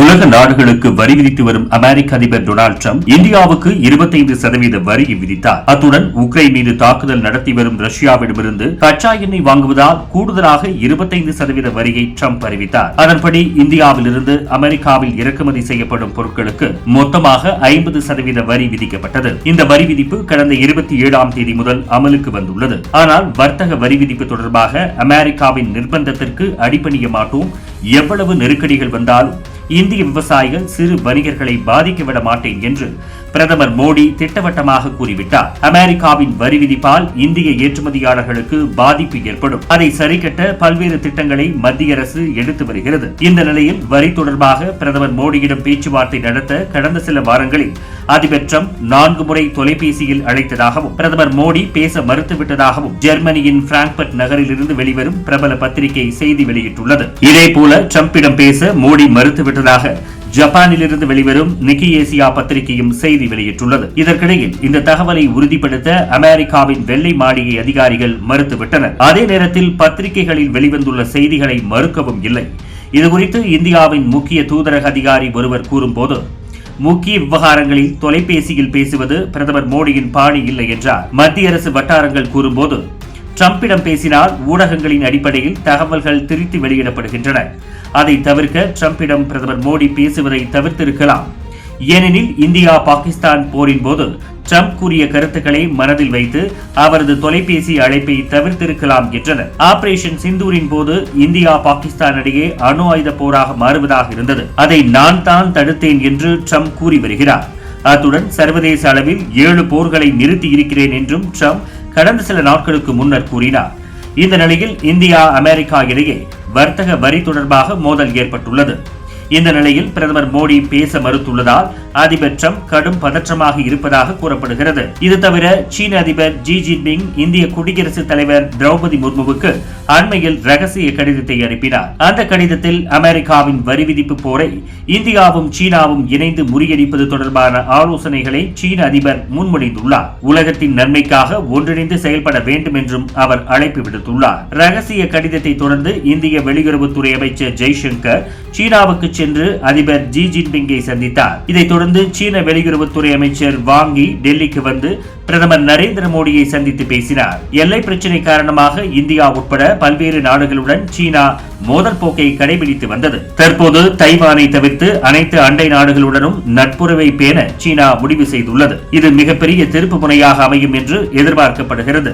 உலக நாடுகளுக்கு வரி விதித்து வரும் அமெரிக்க அதிபர் டொனால்டு ட்ரம்ப் இந்தியாவுக்கு இருபத்தைந்து சதவீத வரி விதித்தார். அத்துடன் உக்ரைன் மீது தாக்குதல் நடத்தி வரும் ரஷ்யாவிடமிருந்து கச்சா எண்ணெய் வாங்குவதால் கூடுதலாக இருபத்தைந்து சதவீத வரியை ட்ரம்ப் அறிவித்தார். அதன்படி இந்தியாவிலிருந்து அமெரிக்காவில் இறக்குமதி செய்யப்படும் பொருட்களுக்கு மொத்தமாக ஐம்பது சதவீத வரி விதிக்கப்பட்டது. இந்த வரி விதிப்பு கடந்த இருபத்தி ஏழாம் தேதி முதல் அமலுக்கு வந்துள்ளது. ஆனால் வர்த்தக வரி விதிப்பு தொடர்பாக அமெரிக்காவின் நிர்பந்தத்திற்கு அடிபணிய மாட்டோம். எவ்வளவு நெருக்கடிகள் வந்தாலும் இந்திய விவசாயிகள் சிறு வணிகர்களை பாதிக்க விட மாட்டேன் என்று பிரதமர் மோடி திட்டவட்டமாக கூறிவிட்டார். அமெரிக்காவின் வரி விதிப்பால் இந்திய ஏற்றுமதியாளர்களுக்கு பாதிப்பு ஏற்படும். அதை சரிகட்ட பல்வேறு திட்டங்களை மத்திய அரசு எடுத்து வருகிறது. இந்த நிலையில் வரி தொடர்பாக பிரதமர் மோடியிடம் பேச்சுவார்த்தை நடத்த கடந்த சில வாரங்களில் அதிபர் ட்ரம்ப் நான்கு முறை தொலைபேசியில் அழைத்ததாகவும் பிரதமர் மோடி பேச மறுத்துவிட்டதாகவும் ஜெர்மனியின் பிராங்க்பர்ட் நகரிலிருந்து வெளிவரும் பிரபல பத்திரிகை செய்தி வெளியிட்டுள்ளது. இதேபோல ட்ரம்பிடம் பேச மோடி மறுத்துவிட்டதாக ஜப்பானிலிருந்து வெளிவரும் நிக்கி ஏசியா பத்திரிகையும் செய்தி வெளியிட்டுள்ளது. இதற்கிடையில் இந்த தகவலை உறுதிப்படுத்த அமெரிக்காவின் வெள்ளை மாளிகை அதிகாரிகள் மறுத்துவிட்டனர். அதே நேரத்தில் பத்திரிகைகளில் வெளிவந்துள்ள செய்திகளை மறுக்கவும் இல்லை. இதுகுறித்து இந்தியாவின் முக்கிய தூதரக அதிகாரி ஒருவர் கூறும்போது முக்கிய விவகாரங்களில் தொலைபேசியில் பேசுவது பிரதமர் மோடியின் பாணி இல்லை என்றார். மத்திய அரசு வட்டாரங்கள் கூறும்போது ட்ரம்பிடம் பேசினால் ஊடகங்களின் அடிப்படையில் தகவல்கள் திரித்து வெளியிடப்படுகின்றன. அதை தவிர்க்க ட்ரம்பிடம் பிரதமர் மோடி பேசுவதை தவிர்த்திருக்கலாம். ஏனெனில் இந்தியா பாகிஸ்தான் போரின் போது ட்ரம்ப் கூறிய கருத்துக்களை மனதில் வைத்து அவரது தொலைபேசி அழைப்பை தவிர்த்திருக்கலாம் என்றனர். ஆபரேஷன் சிந்தூரின் போது இந்தியா பாகிஸ்தான் இடையே அணு ஆயுத போராக மாறுவதாக இருந்தது. அதை நான் தான் தடுத்தேன் என்று ட்ரம்ப் கூறி வருகிறார். அத்துடன் சர்வதேச அளவில் ஏழு போர்களை நிறுத்தி இருக்கிறேன் என்றும் ட்ரம்ப் கடந்த சில நாட்களுக்கு முன்னர் கூறினார். இந்த நிலையில் இந்தியா அமெரிக்கா இடையே வர்த்தக வரி தொடர்பாக மோதல் ஏற்பட்டுள்ளது. இந்த நிலையில் பிரதமர் மோடி பேச மறுத்துள்ளதால் ஆதிபட்சம் கடும் பதற்றமாக இருப்பதாக கூறப்படுகிறது. இது தவிர சீன அதிபர் ஜி ஜின்பிங் இந்திய குடியரசுத் தலைவர் திரௌபதி முர்முவுக்கு அண்மையில் ரகசிய கடிதத்தை அனுப்பினார். அந்த கடிதத்தில் அமெரிக்காவின் வரி விதிப்பு போரை இந்தியாவும் சீனாவும் இணைந்து முறியடிப்பது தொடர்பான ஆலோசனைகளை சீன அதிபர் முன்மொழிந்துள்ளார். உலகத்தின் நன்மைக்காக ஒன்றிணைந்து செயல்பட வேண்டும் என்றும் அவர் அழைப்பு விடுத்துள்ளார். ரகசிய கடிதத்தை தொடர்ந்து இந்திய வெளியுறவுத்துறை அமைச்சர் ஜெய்சங்கர் சீனாவுக்கு சென்று அதிபர் ஜி ஜின்பிங்கை சந்தித்தார். இதைத் தொடர்ந்து சீன வெளியுறவுத்துறை அமைச்சர் வாங்கி டெல்லிக்கு வந்து பிரதமர் நரேந்திர மோடியை சந்தித்து பேசினார். எல்லை பிரச்சினை காரணமாக இந்தியா உட்பட பல்வேறு நாடுகளுடன் சீனா மோதல் போக்கை கடைபிடித்து வந்தது. தற்போது தைவானை தவிர்த்து அனைத்து அண்டை நாடுகளுடனும் நட்புறவை பேண சீனா முடிவு செய்துள்ளது. இது மிகப்பெரிய திருப்பு முனையாக அமையும் என்று எதிர்பார்க்கப்படுகிறது.